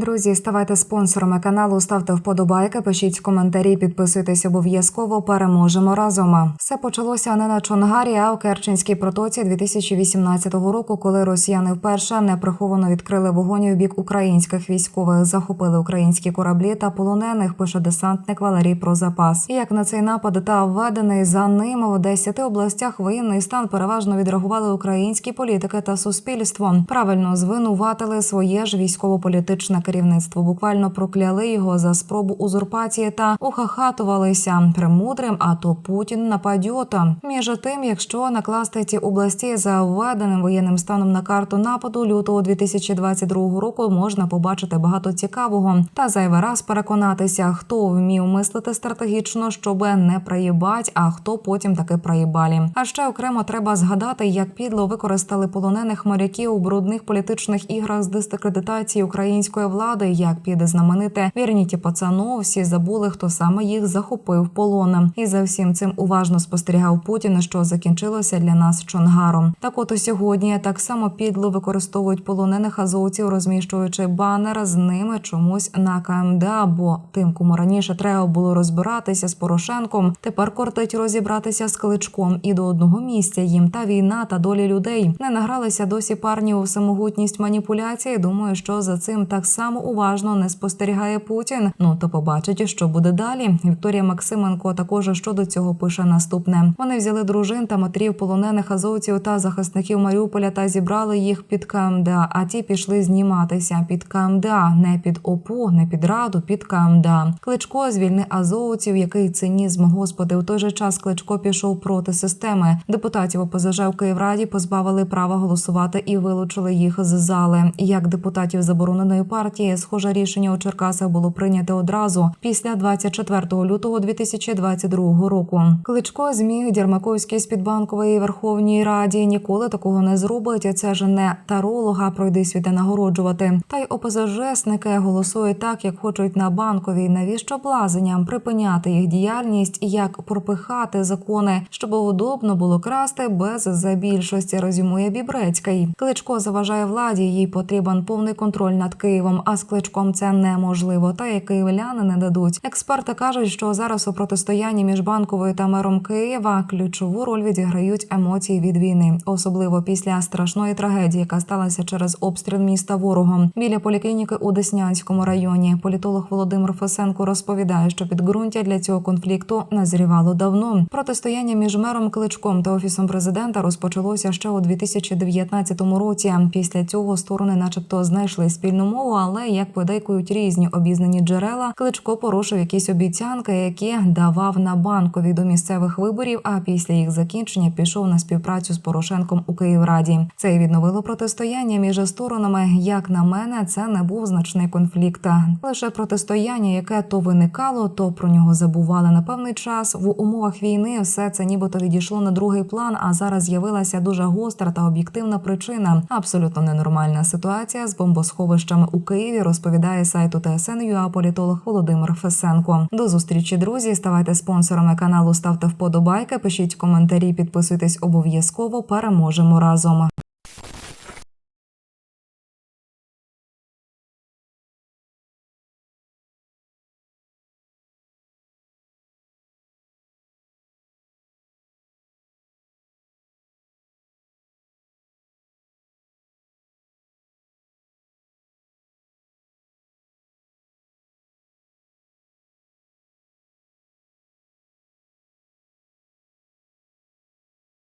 Друзі, ставайте спонсорами каналу, ставте вподобайки, пишіть коментарі, підписуйтесь обов'язково. Переможемо разом. Все почалося не на Чонгарі, а в Керченській протоці 2018 року, коли росіяни вперше неприховано відкрили вогонь у бік українських військових, захопили українські кораблі та полонених. Пише десантник Валерій про запас. Як на цей напад та введений за ним в 10 областях воєнний стан переважно відреагували українські політики та суспільство. Правильно звинуватили своє ж військово-політичне керівництво. Буквально прокляли його за спробу узурпації та ухахатувалися премудрим. А то Путін нападьота. Між тим, якщо накласти ці області за введеним воєнним станом на карту нападу лютого 2022 року, можна побачити багато цікавого та зайвий раз переконатися, хто вмів мислити стратегічно, щоб не проїбать, а хто потім таки проїбалі. А ще окремо треба згадати, як підло використали полонених моряків у брудних політичних іграх з дискредитації української влади, як піде знамените вірніті пацану. Всі забули, хто саме їх захопив полоном. І за всім цим уважно спостерігав Путін, що закінчилося для нас чонгаром. Так, от сьогодні так само підло використовують полонених азовців, розміщуючи банер з ними чомусь на КМДА, бо тим, кому раніше треба було розбиратися з Порошенком, тепер кортить розібратися з кличком і до одного місця їм та війна та долі людей не награлися досі парні у самогутність маніпуляції. Думаю, що за цим так само уважно не спостерігає Путін. Ну то побачить, що буде далі. Вікторія Максименко також щодо цього пише наступне: вони взяли дружин та матерів полонених азовців та захисників Маріуполя та зібрали їх під КМДА. А ті пішли зніматися під КМДА, не під ОПУ, не під раду, під КМДА. Кличко звільни азовців. Який цинізм, господи, у той же час Кличко пішов проти системи. Депутатів ОПЗЖ в Київраді позбавили права голосувати і вилучили їх з зали. Як депутатів забороненої партії, схоже рішення у Черкасах було прийнято одразу після 24 лютого 2022 року. Кличко зміг Дірмаковський з підбанкової Верховній Раді ніколи такого не зробить. Це ж не таролога пройди світе нагороджувати. Та й ОПЗЖсники голосують так, як хочуть на банковій. Навіщо блазенням припиняти їх діяльність і як пропихати закони, щоб удобно було красти без забільшості. Резюмує Бібрецький. Кличко заважає владі. Їй потрібен повний контроль над Києвом. А з кличком це неможливо. Та й київляни не дадуть. Експерти кажуть, що зараз у протистоянні між банковою та мером Києва ключову роль відіграють емоції від війни, особливо після страшної трагедії, яка сталася через обстріл міста ворогом біля поліклініки у Деснянському районі. Політолог Володимир Фесенко розповідає, що підґрунтя для цього конфлікту назрівало давно. Протистояння між мером Кличком та офісом президента розпочалося ще у 2019 році. Після цього сторони, начебто, знайшли спільну мову, але як подейкують різні обізнані джерела, Кличко порушив якісь обіцянки, які давав на банкові до місцевих виборів. А після їх закінчення пішов на співпрацю з Порошенком у Київраді. Це й відновило протистояння між сторонами. Як на мене, це не був значний конфлікт, лише протистояння, яке то виникало, то про нього забували на певний час. В умовах війни все це нібито відійшло на другий план. А зараз з'явилася дуже гостра та об'єктивна причина. Абсолютно ненормальна ситуація з бомбосховищами у Києві. Розповідає сайту ТСН.ЮА політолог Володимир Фесенко. До зустрічі, друзі. Ставайте спонсорами каналу, ставте вподобайки, пишіть коментарі, підписуйтесь обов'язково. Переможемо разом.